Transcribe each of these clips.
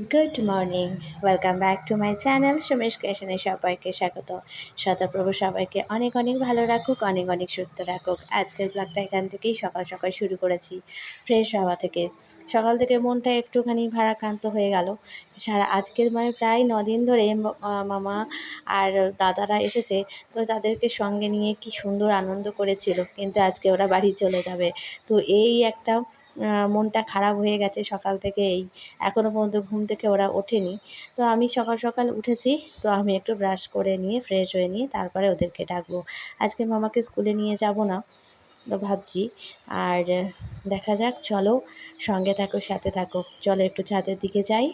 Good morning welcome back to my channel Sumesh ক্রিয়েশনে সবাইকে স্বাগত। শতপ্রভু সবাইকে অনেক অনেক ভালো রাখুক, অনেক অনেক সুস্থ রাখুক। আজকের ব্লগটা এখান থেকেই সকাল সকাল শুরু করেছি। ফ্রেশ হওয়া থেকে। সকাল থেকে মনটা একটুখানি ভারাক্রান্ত হয়ে গেল। সারা আজকের মানে প্রায় দিন ধরে মামা আর দাদারা এসেছে। তো তাদেরকে সঙ্গে নিয়ে কি সুন্দর আনন্দ করেছিল। কিন্তু আজকে ওরা বাড়ি চলে যাবে। তো এই একটা মনটা খারাপ হয়ে গেছে সকাল থেকে এই এখনও পর্যন্ত ঘুম থেকে ওরা ওঠেনি। তো আমি সকাল সকাল উঠেছি, তো আমি একটু ব্রাশ করে নিয়ে ফ্রেশ হয়ে নিয়ে তারপরে ওদেরকে ডাকবো। আজকে মামাকে স্কুলে নিয়ে যাব না, তো ভাবছি। আর দেখা যাক, চলো সঙ্গে থাকো, সাথে থাকো। চলো একটু ছাদের দিকে যাই।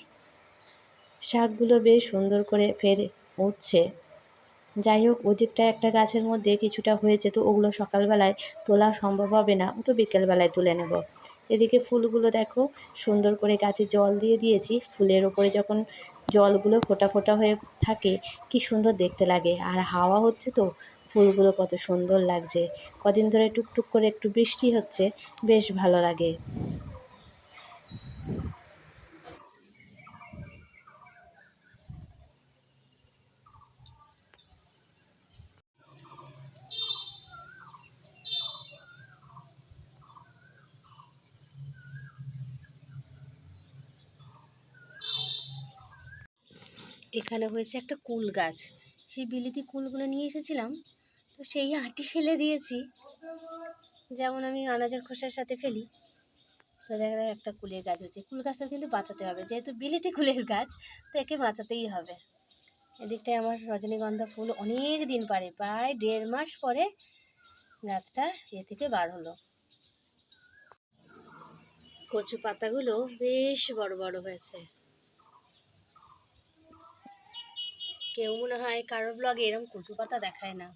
শাকগুলো বেশ সুন্দর করে ফের উঠছে। যাই হোক, ওদিকটা একটা গাছের মধ্যে কিছুটা হয়েছে, তো ওগুলো সকালবেলায় তোলা সম্ভব হবে না, ও তো বিকেলবেলায় তুলে নেব। এদিকে ফুলগুলো দেখো, সুন্দর করে গাছে জল দিয়ে দিয়েছি। ফুলের ওপরে যখন জলগুলো ফোটা ফোটা হয়ে থাকে, কি সুন্দর দেখতে লাগে। আর হাওয়া হচ্ছে তো, ফুলগুলো কত সুন্দর লাগছে। কদিন ধরে টুকটুক করে একটু বৃষ্টি হচ্ছে, বেশ ভালো লাগে। এখানে হয়েছে একটা কুল গাছ। সেই বিলিতি কুলগুলো নিয়ে এসেছিলাম। তো সেই আঁটি ফেলে দিয়েছি। যেমন আমি আনাজের খোসার সাথে ফেলি। তো দেখা যায় একটা কুলের গাছ হচ্ছে। কুল গাছটা কিন্তু বাঁচাতে হবে। যেহেতু বিলিতি কুলের গাছ, তো একে বাঁচাতেই হবে। এদিকটায় আমার রজনীগন্ধা ফুল অনেক দিন পরে। প্রায় দেড় মাস পরে গাছটা এ থেকে বার হলো। কচু পাতাগুলো বেশ বড় বড় হয়েছে। কেউ মনে হয় কারোর ব্লগে এরম কচু পাতা দেখায় না।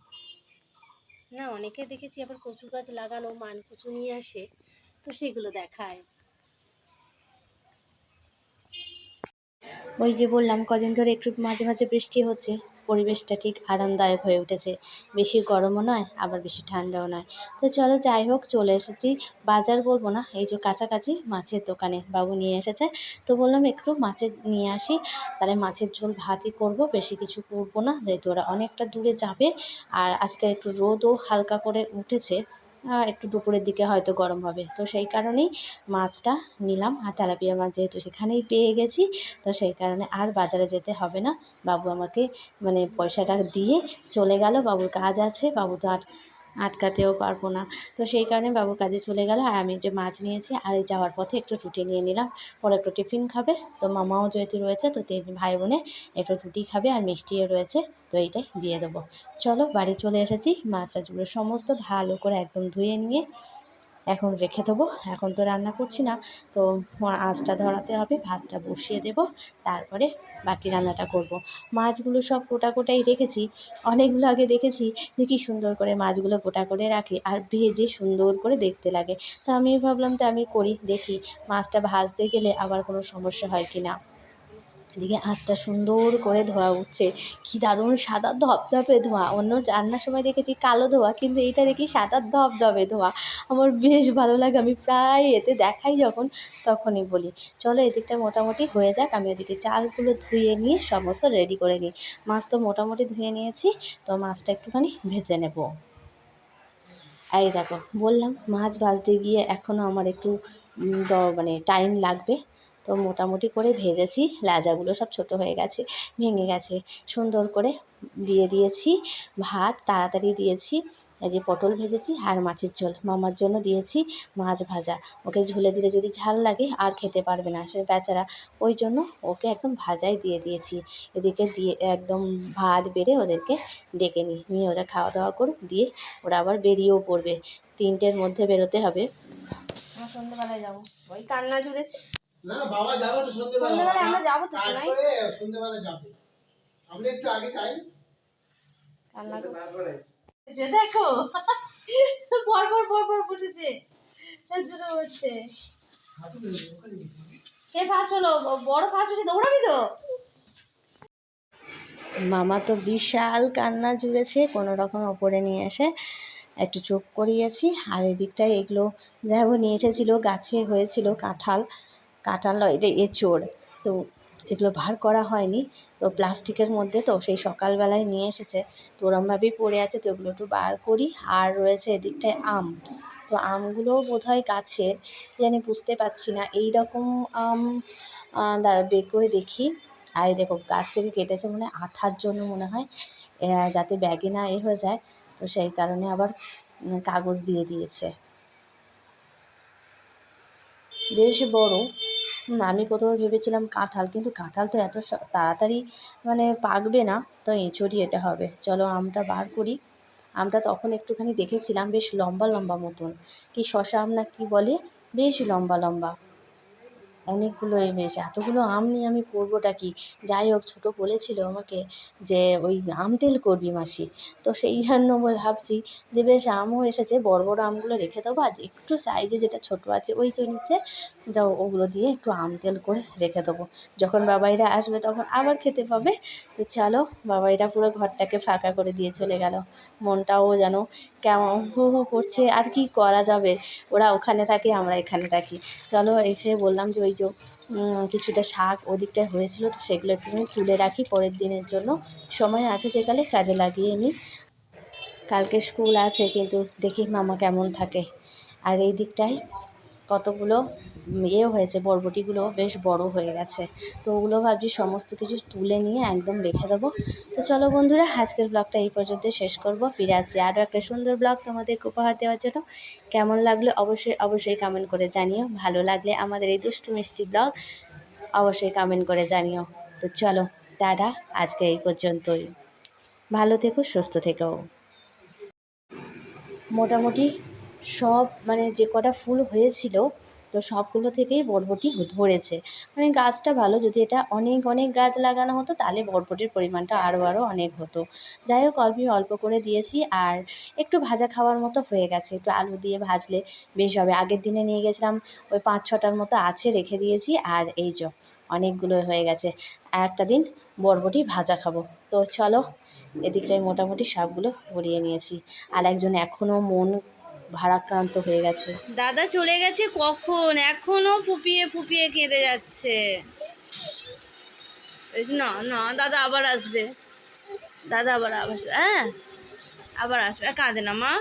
না, অনেকে দেখেছি আবার কচু গাছ লাগানো মান কচু নিয়ে আসে, তো সেগুলো দেখায়। ওই যে বললাম, কদিন ধরে একটু মাঝে মাঝে বৃষ্টি হচ্ছে। পরিবেশটা ঠিক আরামদায়ক হয়ে উঠেছে। বেশি গরমও নয়, আবার বেশি ঠান্ডাও নয়। তো চলো যাই হোক, চলে এসেছি। বাজার বলব না, এই যে কাছাকাছি মাছের দোকানে বাবু নিয়ে এসেছে। তো বললাম, একটু মাছের নিয়ে আসি, তাহলে মাছের ঝোল ভাতই করব, বেশি কিছু করব না, যেহেতু ওরা অনেকটা দূরে যাবে। আর আজকে একটু রোদও হালকা করে উঠেছে। একটু দুপুরের দিকে হয়তো গরম হবে। তো সেই কারণেই মাছটা নিলাম। আর তেলাপিয়া মাছ যেহেতু সেখানেই পেয়ে গেছি, তো সেই কারণে আর বাজারে যেতে হবে না। বাবু আমাকে মানে পয়সাটা দিয়ে চলে গেল। বাবুর কাজ আছে। বাবু তো আট আটকাতেও পারব না। তো সেই কারণে বাবু কাজে চলে গেল আর আমি যে মাছ নিয়েছি আর এই যাওয়ার পথে একটু রুটি নিয়ে নিলাম। পরে একটু টিফিন খাবে। তো মামাও যেহেতু রয়েছে, তো তিন ভাই বোনে একটু রুটি খাবে আর মিষ্টিও রয়েছে। তো এইটাই দিয়ে দেবো। চলো বাড়ি চলে এসেছি। মাছ টাছগুলো সমস্ত ভালো করে একদম ধুয়ে নিয়ে এখন রেখে দেবো। এখন তো রান্না করছি না, তো আঁচটা ধরাতে হবে, ভাতটা বসিয়ে দেব, তারপরে বাকি রান্নাটা করব। মাছগুলো সব গোটা গোটাই রেখেছি, অনেকগুলো আগে দেখেছি যে কী সুন্দর করে মাছগুলো গোটা করে রাখে আর ভেজে সুন্দর করে দেখতে লাগে। তো আমি ভাবলাম তো আমি করি, দেখি মাছটা ভাজতে গেলে আবার কোনো সমস্যা হয় কি না এদিকে আঁচটা সুন্দর করে ধোয়া উঠছে। কি দারুণ সাদা ধপধপে ধোঁয়া। অন্য রান্নার সময় দেখেছি কালো ধোয়া, কিন্তু এইটা দেখি সাদা ধপধপে ধোঁয়া। আমার বেশ ভালো লাগে, আমি প্রায় এতে দেখাই যখন, তখনই বলি। চলো এদিকটা মোটামুটি হয়ে যাক, আমি ওদিকে চালগুলো ধুয়ে নিয়ে সমস্ত রেডি করে নিই। মাছ তো মোটামুটি ধুয়ে নিয়েছি, তো মাছটা একটুখানি ভেজে নেব। এই দেখো, বললাম মাছ ভাজতে গিয়ে এখনও আমার একটু মানে টাইম লাগবে। তো মোটামুটি করে ভেজেছি লাজাগুলো সব ছোট হয়ে গেছে, ভেঙে গেছে। সুন্দর করে দিয়ে দিয়েছি ভাত, তাড়াতাড়ি দিয়েছি, এই যে পটল ভেজেছি আর মাছের ঝোল। মামার জন্য দিয়েছি মাছ ভাজা। ওকে ঝুলে দিলে যদি ঝাল লাগে আর খেতে পারবে না সে বেচারা। ওই জন্য ওকে একদম ভাজাই দিয়ে দিয়েছি। এদিকে দিয়ে একদম ভাত বেড়ে ওদেরকে ডেকে নিই। নিয়ে ওরা খাওয়া দাওয়া করুক, দিয়ে ওরা আবার বেরিয়েও পড়বে। তিনটের মধ্যে বেরোতে হবে। সন্ধ্যেবেলায় যাব। ওই কান্না জুড়েছে। না না বাবা যাবে তো সন্ধ্যেবেলা সন্ধ্যেবেলায় আমরা যাব তো শোনাই সন্ধ্যেবেলা যাবে। আমরা একটু আগে যাই। কান্না করছে। যে দেখো পর পর পর পর বসেছে। তার হচ্ছে হাঁটু দেবে, ওখানে যেতে হবে। কে ফার্স্ট হলো? বড় ফার্স্ট হচ্ছে দৌড়াবি তো? মামা তো বিশাল কান্না জুড়েছে কোনো রকম ওপরে নিয়ে এসে একটু চোখ করিয়েছি আর এদিকটায় এগুলো যেমন নিয়ে এসেছিল গাছে হয়েছিল কাঁঠাল। কাঁঠাল নয়, এটা এঁচোড় তো এগুলো ভার করা হয়নি। তো প্লাস্টিকের মধ্যে তো সেই সকালবেলায় নিয়ে এসেছে। তো ওরমভাবেই পড়ে আছে, তো ওগুলো একটু বার করি। আর রয়েছে এদিকটায় আম। তো আমগুলোও বোধহয় গাছের জানি বুঝতে পারছি না। এই রকম আম দাঁড়া বের করে দেখি। আর দেখো, গাছ থেকে কেটেছে মনে হয় আঠার জন্য মনে হয়। যাতে ব্যাগে না এ হয়ে যায়। তো সেই কারণে আবার কাগজ দিয়ে দিয়েছে। বেশ বড়। আমি প্রথমে ভেবেছিলাম কাঁঠাল, কিন্তু কাঁঠাল তো এত তাড়াতাড়ি মানে পাকবে না, তো এঁচড়ি এটা হবে। চলো আমটা বার করি। আমটা তখন একটুখানি দেখেছিলাম বেশ লম্বা লম্বা মতন। কি শশা আম না কি বলে? বেশ লম্বা লম্বা। অনেকগুলো এ বেশ, এতগুলো আম নিয়ে আমি করবোটা কি? যাই হোক, ছোটো বলেছিল আমাকে যে, ওই আম তেল করবি মাসি। তো সেই জন্য ভাবছি যে, বেশ, আমও এসেছে, বড় বড় আমগুলো রেখে দেবো। আজ একটু সাইজে যেটা ছোটো আছে, ওই নিচে ওটা ওগুলো দিয়ে একটু আম তেল করে রেখে দেবো। যখন বাবাইরা আসবে তখন আবার খেতে পাবে। তো চলো, বাবাইরা পুরো ঘরটাকে ফাঁকা করে দিয়ে চলে গেল। মনটাও যেন কেমন হু হু করছে, আর কি করা যাবে? ওরা ওখানে থাকে, আমরা এখানে থাকি। চলো, এসে বললাম যে ওই যে কিছুটা শাক ওদিকটায় হয়েছিল, তো সেগুলো একটু তুলে রাখি। পরের দিনের জন্য সময় আছে যেকালে কাজে লাগিয়ে নিই। কালকে স্কুল আছে, কিন্তু দেখি মামা কেমন থাকে। আর এই দিকটায় কতগুলো ইয়ে হয়েছে, বরবটিগুলো বেশ বড় হয়ে গেছে। তো ওগুলো ভাবছি সমস্ত কিছু তুলে নিয়ে একদম রেখে দেবো। তো চলো বন্ধুরা, আজকের ব্লগটা এই পর্যন্ত শেষ করব। ফিরে আসছি আরও একটা সুন্দর ব্লগ তোমাদেরকে উপহার দেওয়ার জন্য। কেমন লাগল অবশ্যই অবশ্যই কমেন্ট করে জানিও। ভালো লাগলে আমাদের এই দুষ্টু মিষ্টি ব্লগ অবশ্যই কমেন্ট করে জানিও। তো চলো, টাটা, আজকে এই পর্যন্তই। ভালো থেকো, সুস্থ থেকো। মোটামুটি সব মানে যে কটা ফুল হয়েছিল, তো সবগুলো থেকেই বরবটি ধরেছে। মানে গাছটা ভালো, যদি এটা অনেক অনেক গাছ লাগানো হতো, তাহলে বরবটির পরিমাণটা আরও আরও অনেক হতো। যাই হোক, অল্প অল্প করে দিয়েছি, আর একটু ভাজা খাওয়ার মতো হয়ে গেছে। একটু আলু দিয়ে ভাজলে বেশ হবে। আগের দিনে নিয়ে গেছিলাম, ওই পাঁচ ছটার মতো আছে রেখে দিয়েছি, আর এই যে অনেকগুলো হয়ে গেছে। আর একটা দিন বরবটি ভাজা খাব। তো চলো, এদিকটায় মোটামুটি সবগুলো ভরিয়ে নিয়েছি। আর একজন এখনও মন ভারাক্রান্ত হয়ে গেছে। দাদা চলে গেছে কখন? এখনও ফুপিয়ে ফুপিয়ে কেঁদে যাচ্ছে। না না, দাদা আবার আসবে। দাদা আবার আসবে হ্যাঁ? আবার আসবে। কাঁদে না মা।